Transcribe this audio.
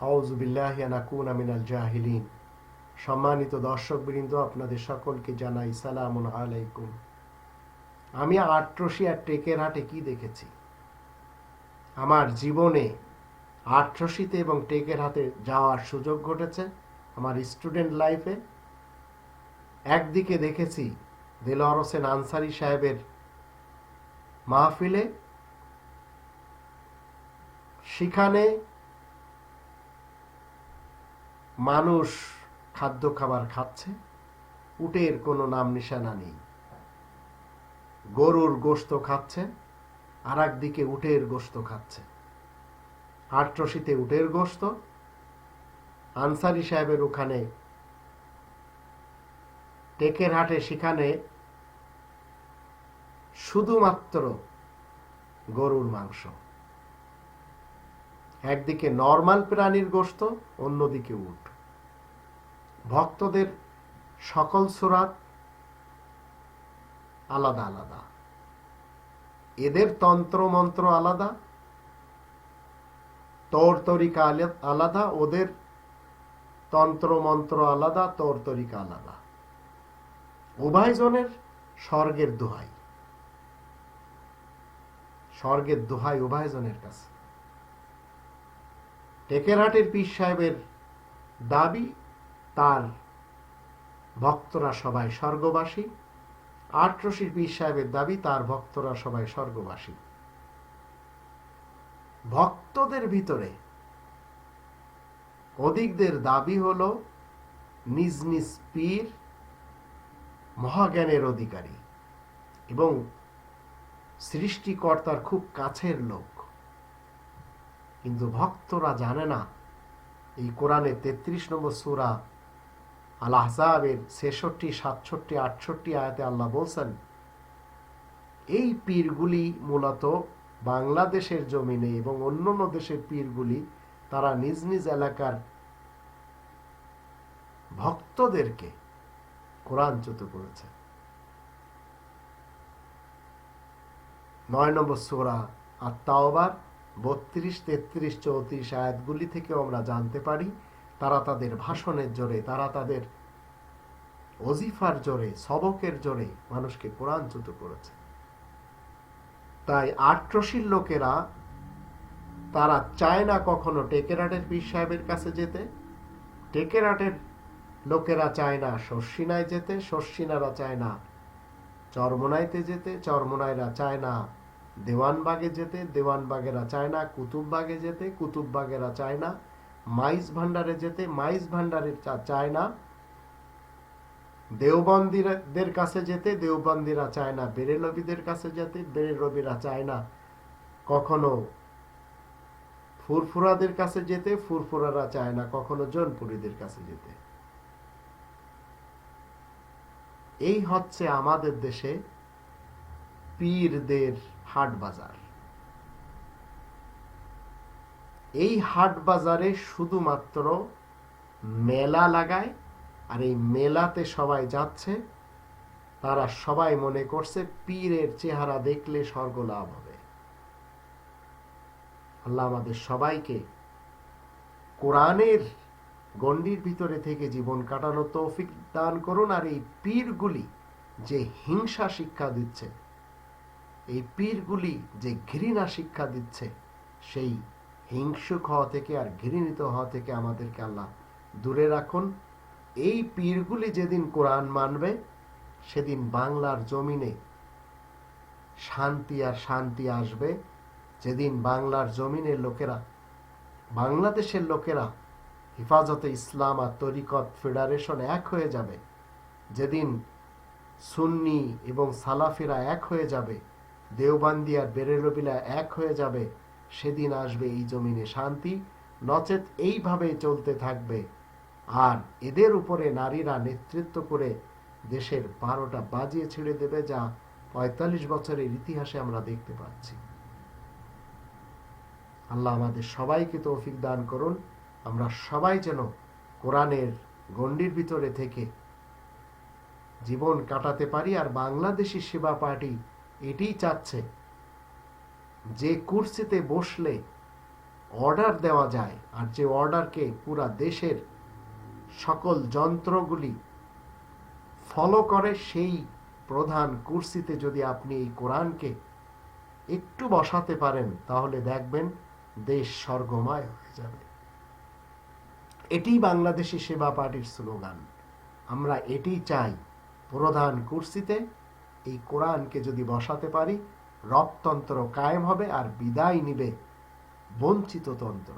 আউজুবিল্লাহিয়ানাকুন আমিনাল জাহিলিন। সম্মানিত দর্শকবৃন্দ, আপনাদের সকলকে জানাই সালামুন আলাইকুম। আমি আট্রসিয়ার টেকের হাটে কি দেখেছি? আমার জীবনে আট্রসিতে এবং টেকের হাতে যাওয়ার সুযোগ ঘটেছে আমার স্টুডেন্ট লাইফে। একদিকে দেখেছি দেলোয়ার হোসেন আনসারি সাহেবের মাহফিলে। সেখানে মানুষ খাদ্য খাবার খাচ্ছে, উটের কোনো নাম নিশানা নেই। গরুর গোস্ত খাচ্ছে আর একদিকে উটের গোস্ত খাচ্ছে। আট্রসিতে উটের গোস্ত, আনসারি সাহেবের ওখানে টেকের হাটে সেখানে শুধুমাত্র গরুর মাংস। একদিকে নর্মাল প্রাণীর গোস্ত, অন্যদিকে উট। ভক্তদের সকল সুরাত আলাদা আলাদা। এদের তন্ত্র, মন্ত্র আলাদা তোর তরিকা আলাদা, ওদের তন্ত্র, মন্ত্র আলাদা তোর তরিকা আলাদা। উভয়জনের স্বর্গের দোহাই। স্বর্গের দোহাই উভয়জনের কাছে। টেকেরহাটের পীর সাহেবের দাবি, তার ভক্তরা সবাই স্বর্গবাসী। আটরশির পীর সাহেবের দাবি, তার ভক্তরা সবাই স্বর্গবাসী। ভক্তদের ভিতরে অধিকদের দাবি হল নিজ নিজ পীর মহাজ্ঞানের অধিকারী এবং সৃষ্টিকর্তার খুব কাছের লোক। কিন্তু ভক্তরা জানে না। এই কোরআনে তেত্রিশ নম্বর সুরা আল আহজাবের ছেষট্টি, সাতষট্টি, আটষট্টি আয়াতে আল্লাহ বলছেন, এই পীরগুলি মূলত বাংলাদেশের জমিনে এবং অন্যান্য দেশের পীরগুলি তারা নিজ নিজ এলাকার ভক্তদেরকে কোরআনচ্যুত করেছে নয় নম্বর সোরা আর তাওবার বত্রিশ, তেত্রিশ, চৌত্রিশ আয়াতগুলি থেকেও আমরা জানতে পারি, তারা তাদের ভাষণের জোরে, তারা তাদের অজিফার জোরে, সবকের জোরে মানুষকে কোরআনচ্যুত করেছে। তাই আট্রসির লোকেরা, তারা চায় না কখনো টেকেরাটের পীর সাহেবের কাছে যেতে। টেকেরাটের লোকেরা চায় না শর্ষিনায় যেতে শর্ষিনারা চায় না চরমনাইতে যেতে, চরমনাইরা চায় না দেওয়ানবাগে যেতে দেওয়ানবাগেরা চায় না কুতুববাগে যেতে কুতুববাগেরা চায় না মাইজ ভান্ডারে যেতে, মাইজ ভান্ডারে চায় না দেওবন্দিদের কাছে যেতে দেওবন্দিরা চায় না বেরেলবিদের কাছে যেতে বেরেলবিরা চায় না কখনো ফুরফুরাদের কাছে যেতে ফুরফুরারা চায় না কখনো জনপুরীদের কাছে যেতে। এই হচ্ছে আমাদের দেশে পীরদের হাট বাজার। এই হাট বাজারে শুধুমাত্র মেলা লাগায়, আর এই মেলাতে সবাই যাচ্ছে, তারা সবাই মনে করছে পীরের চেহারা দেখলে স্বর্গ লাভ হবে। আল্লাহ আমাদের সবাইকে কোরআনের গণ্ডির ভিতরে থেকে জীবন কাটানো তৌফিক দান করুন, আর এই পীরগুলি যে হিংসা শিক্ষা দিচ্ছে এই পীরগুলি যে ঘৃণা শিক্ষা দিচ্ছে, সেই হিংসুক হওয়া থেকে আর ঘৃণিত হওয়া থেকে আমাদেরকে আল্লাহ দূরে রাখুন। এই পীরগুলি যেদিন কোরআন মানবে, সেদিন বাংলার জমিনে শান্তি আর শান্তি আসবে। যেদিন বাংলার জমিনের লোকেরা, বাংলাদেশের লোকেরা হেফাজতে ইসলাম আর তরিকত ফেডারেশন এক হয়ে যাবে, যেদিন সুন্নি এবং সালাফিরা এক হয়ে যাবে দেওবান্দি আর বেরেলবিলা এক হয়ে যাবে, সেদিন আসবে এই জমিনে শান্তি, নচেত এইভাবে চলতে থাকবে। আর এদের উপরে নারীরা নেতৃত্ব করে দেশের বারোটা বাজিয়ে ছেড়ে দেবে যা পঁয়তাল্লিশ বছরের ইতিহাসে আমরা দেখতে পাচ্ছি। আল্লাহ আমাদের সবাইকে তৌফিক দান করুন। আমরা সবাই যেন কোরআনের গণ্ডির ভিতরে থেকে জীবন কাটাতে পারি আর বাংলাদেশি সেবা পার্টি এটি চাচ্ছে যে কুর্সিতে বসলে অর্ডার দেওয়া যায় আর যে অর্ডারকে পুরা দেশের সকল যন্ত্রগুলি ফলো করে, সেই প্রধান কুর্সিতে যদি আপনি এই কোরআনকে একটু বসাতে পারেন, তাহলে দেখবেন দেশ স্বর্গময় হয়ে যাবে। এটি বাংলাদেশি সেবা পার্টির স্লোগান। আমরা এটি চাই প্রধান কুর্সিতে এই কোরআনকে যদি বসাতে পারি রপ্তন্ত্র কায়েম হবে আর বিদায় নিবে বঞ্চিত তন্ত্র।